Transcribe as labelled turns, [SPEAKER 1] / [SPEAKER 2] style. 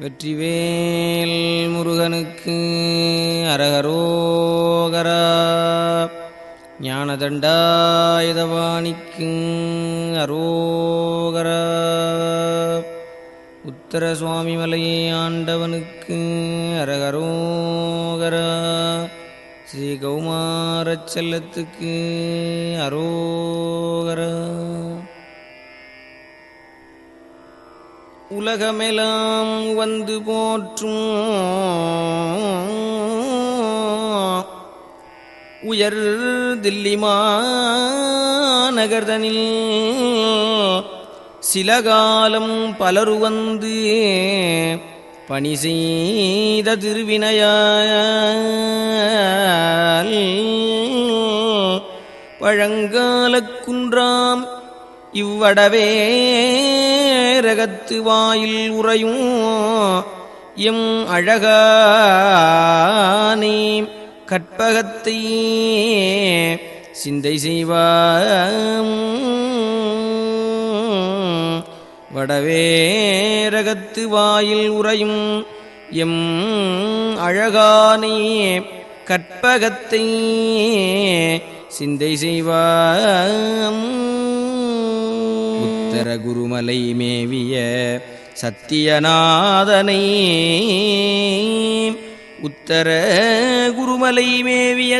[SPEAKER 1] வெற்றிவேல் முருகனுக்கு அரகரோகரா. ஞானதண்டாயுதவாணிக்கு அரோகரா. உத்தர சுவாமி மலையை ஆண்டவனுக்கு அரகரோகரா. ஸ்ரீ கௌமாரச் செல்லத்துக்கு அரோகரா. உலகமெலாம் வந்து போற்றும். உயர் தில்லி மாநகர்தனில் சில காலம் பலரு வந்து பணி செய்த திருவினையால் பழங்காலக் குன்றாம் இவ்வடவே ரகத்து வாயில் உறையும் எம் அழகானே. கற்பகத்தை சிந்தை செய்வாம். வடவேரகத்து வாயில் உறையும் எம் அழகானே. கற்பகத்தை சிந்தை செய்வாம். உத்தர குருமலை மேவிய சத்தியநாதனை உத்தர குருமலை மேவிய